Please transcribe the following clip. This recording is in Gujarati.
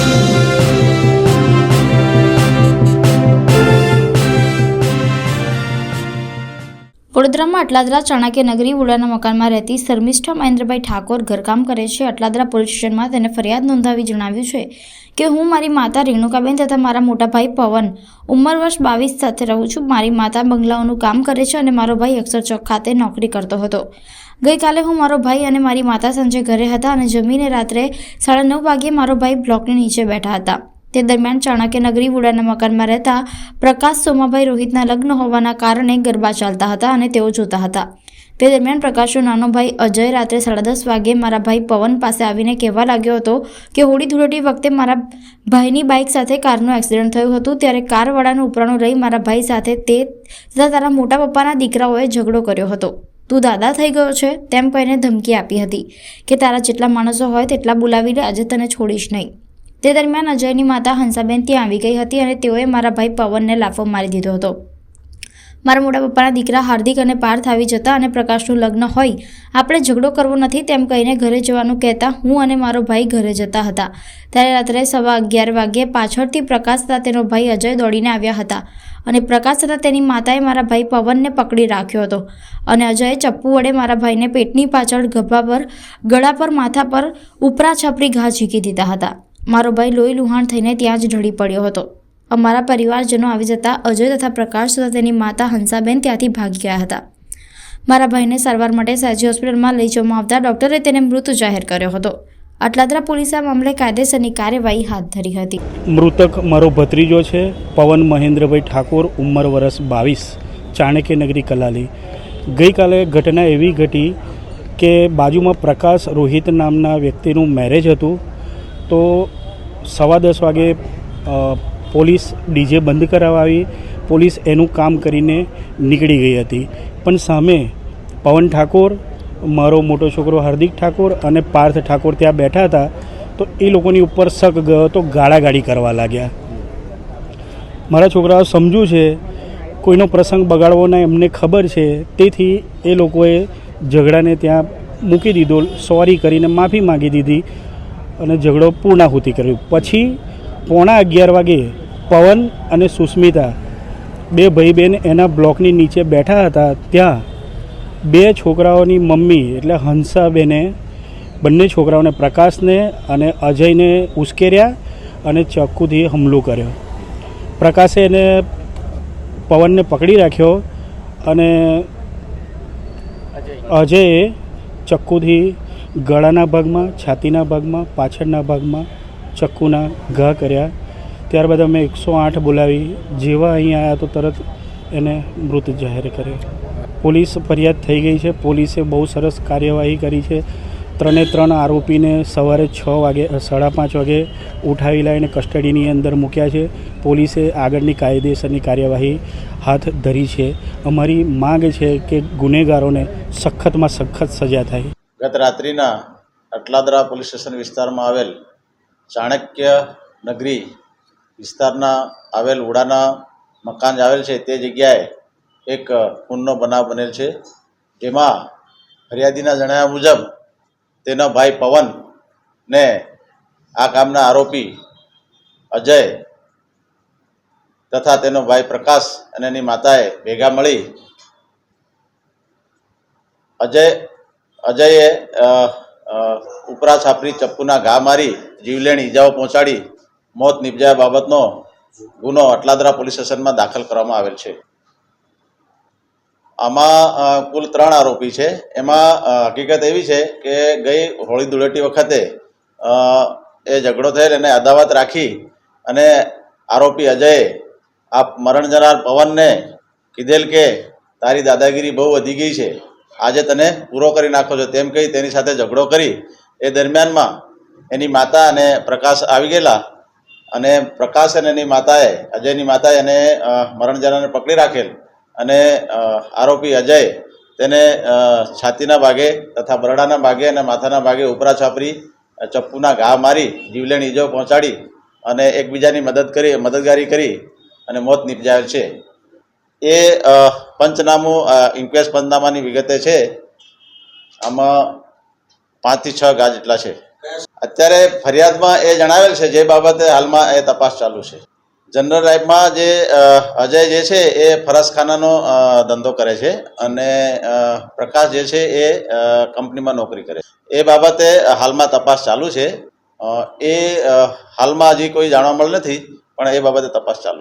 Thank you. વડોદરામાં અટલાદરા ચાણક્ય નગરી ઉડાના મકાનમાં રહેતી શર્મિષ્ઠા મહેન્દ્રભાઈ ઠાકોર ઘરકામ કરે છે. અટલાદરા પોલીસ સ્ટેશનમાં તેને ફરિયાદ નોંધાવી જણાવ્યું છે કે હું મારી માતા રેણુકાબેન તથા મારા મોટા ભાઈ પવન ઉંમર વર્ષ બાવીસ સાથે રહું છું. મારી માતા બંગલાઓનું કામ કરે છે અને મારો ભાઈ અક્ષર ચોક ખાતે નોકરી કરતો હતો. ગઈકાલે હું મારો ભાઈ અને મારી માતા સાંજે ઘરે હતા અને જમીને રાત્રે સાડા નવ વાગ્યે મારો ભાઈ બ્લોકની નીચે બેઠા હતા. તે દરમિયાન ચાણક્ય નગરી વુડાના મકાનમાં રહેતા પ્રકાશ સોમાભાઈ રોહિતના લગ્ન હોવાના કારણે ગરબા ચાલતા હતા અને તેઓ જોતા હતા. તે દરમિયાન પ્રકાશનો નાનો ભાઈ અજય રાત્રે સાડા દસ વાગ્યે મારા ભાઈ પવન પાસે આવીને કહેવા લાગ્યો હતો કે હોળી ધૂળેટી વખતે મારા ભાઈની બાઇક સાથે કારનું એક્સિડન્ટ થયું હતું, ત્યારે કારવાળાનું ઉપરાણું રહી મારા ભાઈ સાથે તે તથા તારા મોટા પપ્પાના દીકરાઓએ ઝઘડો કર્યો હતો. તું દાદા થઈ ગયો છે? તેમ કહીને ધમકી આપી હતી કે, તારા જેટલા માણસો હોય તેટલા બોલાવી લે આજે તને છોડીશ નહીં. તે દરમિયાન અજયની માતા હંસાબેન ત્યાં આવી ગઈ હતી અને તેઓએ મારા ભાઈ પવનને લાફો મારી દીધો હતો. મારા મોટા પપ્પાના દીકરા હાર્દિક અને પાર્થ આવી જતા અને પ્રકાશનું લગ્ન હોય, આપણે ઝઘડો કરવો નથી તેમ કહીને ઘરે જવાનું કહેતા હું અને મારો ભાઈ ઘરે જતા હતા. ત્યારે રાત્રે સવા અગિયાર વાગ્યે પાછળથી પ્રકાશ તથા તેનો ભાઈ અજય દોડીને આવ્યા હતા અને પ્રકાશ તથા તેની માતાએ મારા ભાઈ પવનને પકડી રાખ્યો હતો અને અજયે ચપ્પુ વડે મારા ભાઈને પેટની પાછળ ગભા પર, ગળા પર, માથા પર ઉપરા છપરી ઘા ઝીકી દીધા હતા. મારો ભાઈ લોહી લુહાણ થઈને ત્યાં જ ઢળી પડ્યો હતો. અમારા પરિવારજનો આવી જતા અજય તથા પ્રકાશ તથા તેની માતા હંસાબેન ત્યાંથી ભાગી ગયા હતા. મારા ભાઈને સારવાર માટે સાજી હોસ્પિટલમાં લઈ જવામાં આવતા ડોક્ટરે તેને મૃત જાહેર કર્યો હતો. અટલાદરા પોલીસે આ મામલે કાયદેસરની કાર્યવાહી હાથ ધરી હતી. મૃતક મારો ભત્રીજો છે, પવન મહેન્દ્રભાઈ ઠાકોર, ઉંમર વર્ષ બાવીસ, ચાણક્ય નગરી કલાલી. ગઈકાલે ઘટના એવી ઘટી કે બાજુમાં પ્રકાશ રોહિત નામના વ્યક્તિનું મેરેજ હતું. તો સવા દસ વાગે પોલીસ ડીજે બંધ કરાવવા આવી. પોલીસ એનું કામ કરીને નીકળી ગઈ હતી. પણ સામે પવન ઠાકોર, મારો મોટો છોકરો હાર્દિક ઠાકોર અને પાર્થ ઠાકોર ત્યાં બેઠા હતા, તો એ લોકોની ઉપર શક ગયો તો ગાળાગાળી કરવા લાગ્યા. મારા છોકરાઓ સમજુ છે, કોઈનો પ્રસંગ બગાડવો ના એમને ખબર છે, તેથી એ લોકોએ ઝઘડાને ત્યાં મૂકી દીધો. સોરી કરીને માફી માગી દીધી. અને ઝઘડો પૂર્ણાહુતિ કર્યું. પછી પોણા અગિયાર વાગે પવન અને સુસ્મિતા બે ભાઈ બહેન એના બ્લોકની નીચે બેઠા હતા. ત્યાં બે છોકરાઓની મમ્મી એટલે હંસાબેને, બંને છોકરાઓને પ્રકાશને અને અજયને ઉશ્કેર્યા અને ચક્કુથી હુમલો કર્યો. પ્રકાશે એને પવનને પકડી રાખ્યો અને અજયે ચક્કુથી ગળાના ભાગમાં, છાતીના ભાગમાં, પાછળના ભાગમાં ચક્કુના ઘા કર્યા. ત્યારબાદ અમે એકસો આઠ બોલાવી. જેવા અહીં આવ્યા તો તરત એને મૃત જાહેર કર્યો. પોલીસ ફરિયાદ થઈ ગઈ છે. પોલીસે બહુ સરસ કાર્યવાહી કરી છે. ત્રણે ત્રણ આરોપીને સવારે છ વાગે સાડા પાંચ વાગે ઉઠાવી લાવીને કસ્ટડીની અંદર મૂક્યા છે. પોલીસે આગળની કાયદેસરની કાર્યવાહી હાથ ધરી છે. અમારી માંગ છે કે ગુનેગારોને સખતમાં સખત સજા થાય. ગત રાત્રિના અટલાદરા પોલીસ સ્ટેશન વિસ્તારમાં આવેલ ચાણક્ય નગરી વિસ્તારના આવેલ ઉડાના મકાન આવેલ છે તે જગ્યાએ એક ખૂનનો બનાવ બનેલ છે. જેમાં ફરિયાદીના જણાવ્યા મુજબ તેનો ભાઈ પવન ને આ કામના આરોપી અજય તથા તેનો ભાઈ પ્રકાશ અને એની માતાએ ભેગા મળી અજય અજયે ઉપરા છાપરી ચપ્પુના ઘા મારી જીવલેણ ઈજાઓ પહોંચાડી મોત નિપજાયા બાબતનો ગુનો અટલાદરા પોલીસ સ્ટેશનમાં દાખલ કરવામાં આવેલ છે. આમાં કુલ ત્રણ આરોપી છે. એમાં હકીકત એવી છે કે ગઈ હોળી ધૂળેટી વખતે એ ઝઘડો થયેલ એને અદાવત રાખી અને આરોપી અજયે આ મરણ જનાર પવનને કીધેલ કે તારી દાદાગીરી બહુ વધી ગઈ છે. આજે તને પૂરો કરી નાખો છો. તેમ કહી તેની સાથે ઝઘડો કરી એ દરમિયાનમાં એની માતા અને પ્રકાશ આવી ગયેલા અને પ્રકાશ અને એની માતાએ, અજયની માતાએ એને મરણજાનાને પકડી રાખેલ અને આરોપી અજય તેને છાતીના ભાગે તથા બરડાના ભાગે અને માથાના ભાગે ઉપરા છાપરી ચપ્પુના ઘા મારી જીવલેણ ઈજો પહોંચાડી અને એકબીજાની મદદ કરી, મદદગારી કરી અને મોત નિપજાયેલ છે. એ પંચનામું ઇન્ક્વેસ્ટ પંચનામાની વિગતે છે. આમાં પાંચથી છ ગા જેટલા છે. અત્યારે ફરિયાદમાં એ જણાવેલ છે, જે બાબતે હાલમાં એ તપાસ ચાલુ છે. જનરલ લાઈફમાં જે અજય જે છે, એ ફરસખાનાનો ધંધો કરે છે અને પ્રકાશ જે છે, એ કંપનીમાં નોકરી કરે છે. એ બાબતે હાલમાં તપાસ ચાલુ છે. એ હાલમાં હજી કોઈ જાણવા મળે નથી, પણ એ બાબતે તપાસ ચાલુ